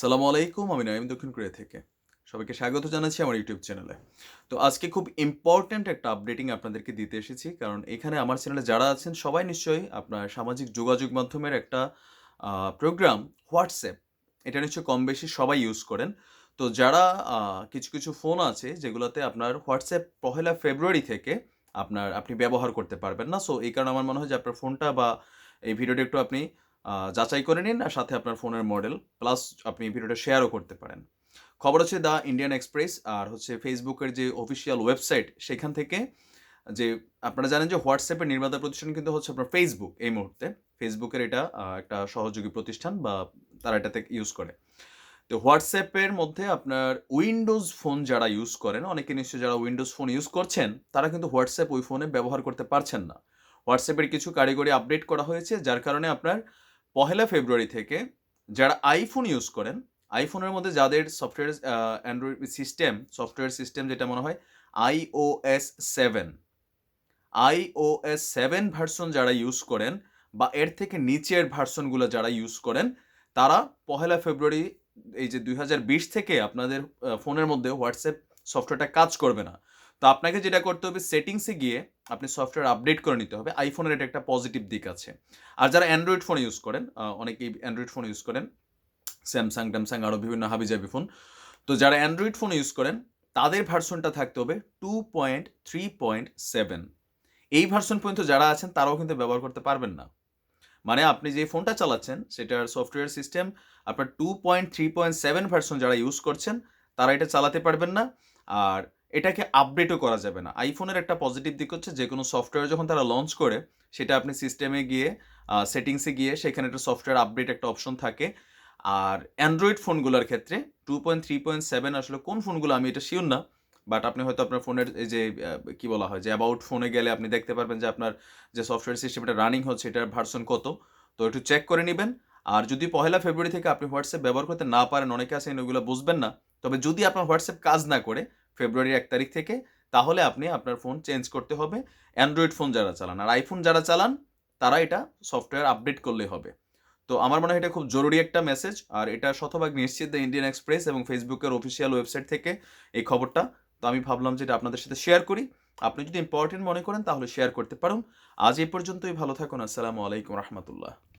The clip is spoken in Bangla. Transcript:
সালামু আলাইকুম, আমি নাইম দক্ষিণ কোরিয়া থেকে। সবাইকে স্বাগত জানাচ্ছি আমার ইউটিউব চ্যানেলে। তো আজকে খুব ইম্পর্ট্যান্ট একটা আপডেটিং আপনাদেরকে দিতে এসেছি, কারণ এখানে আমার চ্যানেলে যারা আছেন, সবাই নিশ্চয়ই আপনার সামাজিক যোগাযোগ মাধ্যমের একটা প্রোগ্রাম হোয়াটসঅ্যাপ এটা নিশ্চয়ই কম বেশি সবাই ইউজ করেন। তো যারা কিছু কিছু ফোন আছে, যেগুলোতে আপনার হোয়াটসঅ্যাপ পহেলা ফেব্রুয়ারি থেকে আপনার, আপনি ব্যবহার করতে পারবেন না। সো এই কারণে আমার মনে হয় যে আপনার ফোনটা বা এই ভিডিওটা একটু আপনি যাচাই করে নিন আর সাথে আপনার ফোনের মডেল প্লাস আপনি ভিডিওটা শেয়ারও করতে পারেন। খবর হচ্ছে দ্য ইন্ডিয়ান এক্সপ্রেস আর হচ্ছে ফেসবুকের যে অফিসিয়াল ওয়েবসাইট সেখান থেকে যে আপনারা জানেন যে হোয়াটসঅ্যাপের নির্মাতা প্রতিষ্ঠান কিন্তু হচ্ছে আপনার ফেসবুক এই মুহূর্তে। ফেসবুকের এটা একটা সহযোগী প্রতিষ্ঠান বা তারা এটাতে ইউজ করে। তো হোয়াটসঅ্যাপের মধ্যে আপনার উইন্ডোজ ফোন যারা ইউজ করেন, অনেকে নিশ্চয়ই যারা উইন্ডোজ ফোন ইউজ করছেন, তারা কিন্তু হোয়াটসঅ্যাপ ওই ফোনে ব্যবহার করতে পারছেন না। হোয়াটসঅ্যাপের কিছু কারিগরি আপডেট করা হয়েছে, যার কারণে আপনার পহেলা ফেব্রুয়ারি থেকে যারা আইফোন ইউজ করেন আইফোনের মধ্যে যাদের software android system software system যেটা মনে হয় iOS seven iOS seven version যারা ইউজ করেন বা এর থেকে নিচের ভার্সনগুলো যারা ইউজ করেন, তারা পহেলা ফেব্রুয়ারি, এই যে দু হাজার বিশ থেকে আপনাদের ফোনের মধ্যে হোয়াটসঅ্যাপ সফটওয়্যারটা কাজ করবে না। তো আপনাকে যেটা করতে হবে সেটিংসে গিয়ে আপনি সফটওয়্যার আপডেট করে নিতে হবে। আইফোনের এটা একটা পজিটিভ দিক আছে। আর যারা অ্যান্ড্রয়েড ফোন ইউজ করেন অনেকেই অ্যান্ড্রয়েড ফোন ইউজ করেন স্যামসাং ট্যামসাং আরও বিভিন্ন হাবিজাবি ফোন তো যারা অ্যান্ড্রয়েড ফোন ইউজ করেন, তাদের ভার্সনটা থাকতে হবে two point three point seven এই ভার্সন পর্যন্ত যারা আছেন, তারাও কিন্তু ব্যবহার করতে পারবেন না। মানে আপনি যে ফোনটা চালাচ্ছেন, সেটার সফটওয়্যার সিস্টেম আপনার two point three point seven version যারা ইউজ করছেন, তারা এটা চালাতে পারবেন না। আর এটাকে আপডেটও করা যাবে না। আইফোনের একটা পজিটিভ দিক হচ্ছে, যে কোনো সফটওয়্যার যখন তারা লঞ্চ করে, সেটা আপনি সিস্টেমে গিয়ে সেটিংসে গিয়ে, সেখানে একটা সফটওয়্যার আপডেট একটা অপশন থাকে। আর অ্যান্ড্রয়েড ফোনগুলোর ক্ষেত্রে two point three point seven আসলে কোন ফোনগুলো আমি এটা শিওর না বাট আপনি হয়তো আপনার ফোনের এই যে কি বলা হয়, যে অ্যাবাউট ফোনে গেলে আপনি দেখতে পারবেন যে আপনার যে সফটওয়্যার সিস্টেমটা রানিং হচ্ছে, এটার ভার্সন কত। তো একটু চেক করে নেবেন। আর যদি পহেলা ফেব্রুয়ারি থেকে আপনি হোয়াটসঅ্যাপ ব্যবহার করতে না পারেন, অনেকে আছেন ওগুলো বুঝবেন না। তবে যদি আপনার হোয়াটসঅ্যাপ কাজ না করে ফেব্রুয়ারির এক তারিখ থেকে, তাহলে আপনি আপনার ফোন চেঞ্জ করতে হবে। অ্যান্ড্রয়েড ফোন যারা চালান আর আইফোন যারা চালান, তারা এটা সফটওয়্যার আপডেট করলেই হবে। তো আমার মনে হয় এটা খুব জরুরি একটা মেসেজ আর এটা শতভাগ নিশ্চিত দ্য ইন্ডিয়ান এক্সপ্রেস এবং ফেসবুকের অফিসিয়াল ওয়েবসাইট থেকে এই খবরটা। তো আমি ভাবলাম যে এটা আপনাদের সাথে শেয়ার করি। আপনি যদি ইম্পর্টেন্ট মনে করেন, তাহলে শেয়ার করতে পারুন। আজ এই পর্যন্তই, ভালো থাকুন। আসসালামু আলাইকুম রহমতুল্লাহ।